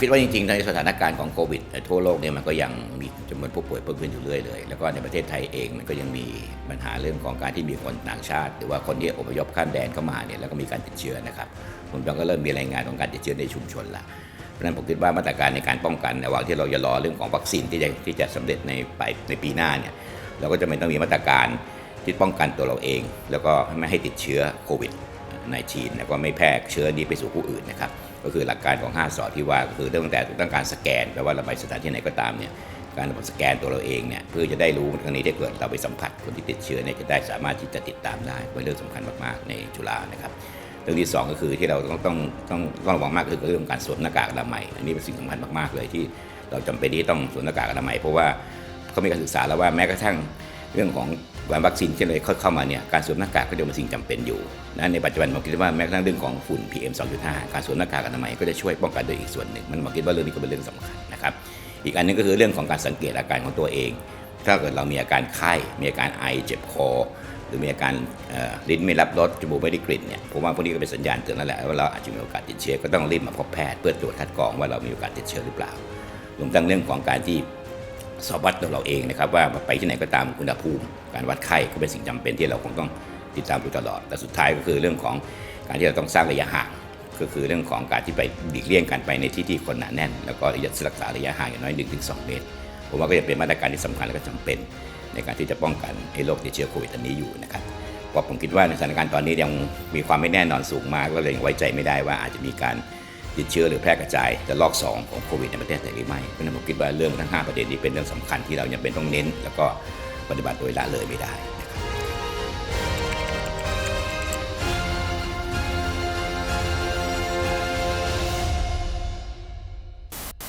คิดว่าจริงๆ ในสถานการณ์ของโควิดทั่วโลกเนี่ยมันก็ยังมีจำนวนผู้ป่วยเพิ่มขึ้นอยู่เรื่อยเลย แล้วก็ในประเทศไทยเองมันก็ยังมีปัญหาเรื่องของการที่มีคนต่างชาติ หรือว่าคนที่อพยพข้ามแดนเข้ามาเนี่ยแล้วก็มีการติดเชื้อนะครับผมก็เริ่มมีรายงานของการติดเชื้อในชุมชนละเพราะฉะนั้นผมคิดว่ามาตรการในการป้องกันในระหว่างที่เราจะรอเรื่องของวัคซีนที่จะที่จะสำเร็จในปลายในปีหน้าเนี่ยเราก็จะไม่ต้องมีมาตรการที่ป้องกันตัวเราเอง แล้วก็ไม่ให้ติดเชื้อโควิด ในจีนแล้วก็ไม่แพร่เชื้อนี้ไปสู่ผู้อื่นนะครับก็คือหลักการของ 5 สอที่ว่าก็คือเรื่องตั้งแต่ต้องการสแกนแปลว่าเราไปสถานที่ไหนก็ตามเนี่ยการสแกนตัวเราเองเนี่ยเพื่อจะได้รู้กรณีที่เกิดเราไปสัมผัสคนที่ติดเชื้อเนี่ยจะได้สามารถที่จะติดตามได้เป็นเรื่องสำคัญมากๆในจุฬานะครับเรื่องที่สองก็คือที่เราต้องต้องต้องต้องระวังมากคือเรื่องการสวมหน้ากากอนามัยอันนี้เป็นสิ่งสำคัญมากๆเลยที่เราจำเป็นที่ต้องสวมหน้ากากอนามัยเพราะว่าเขามีการศึกษาแล้วว่าแม้กระทั่งเรื่องของ วัคซีนที่เลยเข้ามาเนี่ยการสวมหน้ากากก็จะเป็นสิ่งจำเป็นอยู่นะในปัจจุบันผมคิดว่าแม้กระทั่งเรื่องของฝุ่น PM 2.5 การสวมหน้ากากอนามัยก็จะช่วยป้องกันโดยอีกส่วนหนึ่ง มันผมคิดว่าเรื่องนี้ก็เป็นเรื่องสำคัญนะครับอีกอันหนึงก็คือเรื่องของการสังเกตอาการของตัวเอง ถ้าเกิดเรามีอาการไข้ มีอาการไอเจ็บคอ หรือมีอาการลิ้นไม่รับรสจมูกไม่ได้กลิ่นเนี่ยผมว่าพวกนี้ก็เป็นสัญญาณเตือนแล้วแหละว่าเราอาจจะมีโอกาสติดเชื้อก็ต้องรีบมาพบแพทย์เพื่อตรวจคัดกรองว่าเรามีโอกาสติดเชื้อหรือเปล่ารวมทั้งเรื่องของการที่ สอบวัดตัวเราเองนะครับว่าไปที่ไหนก็ตามอุณหภูมิการวัดไข้ก็เป็นสิ่งจำเป็นที่เราคงต้องติดตามอยู่ตลอดแต่สุดท้ายก็คือเรื่องของการที่เราต้องสร้างระยะห่างก็คือเรื่องของการที่ไปหลีกเลี่ยงการไปในที่ที่คนหนาแน่น แล้วก็รักษาระยะห่างอย่างน้อย 1-2 เมตรผมว่าก็จะเป็นมาตรการที่สำคัญและก็จำเป็น ในการที่จะป้องกันไอ้โรคติดเชื้อโควิดอันนี้อยู่นะครับเพราะผมคิดว่าในสถานการณ์ตอนนี้ยังมีความไม่แน่นอนสูงมากก็เลยยังไว้ใจไม่ได้ว่าอาจจะมีการ ติดเชื้อหรือแพร่กระจายจะลอกสองของโควิดในประเทศไทยหรือไม่เพราะนั้นผมคิดว่าเรื่องทั้งห้าประเด็นนี้เป็นเรื่องสำคัญที่เรายังเป็นต้องเน้น แล้วก็ปฏิบัติโดยละเลยไม่ได้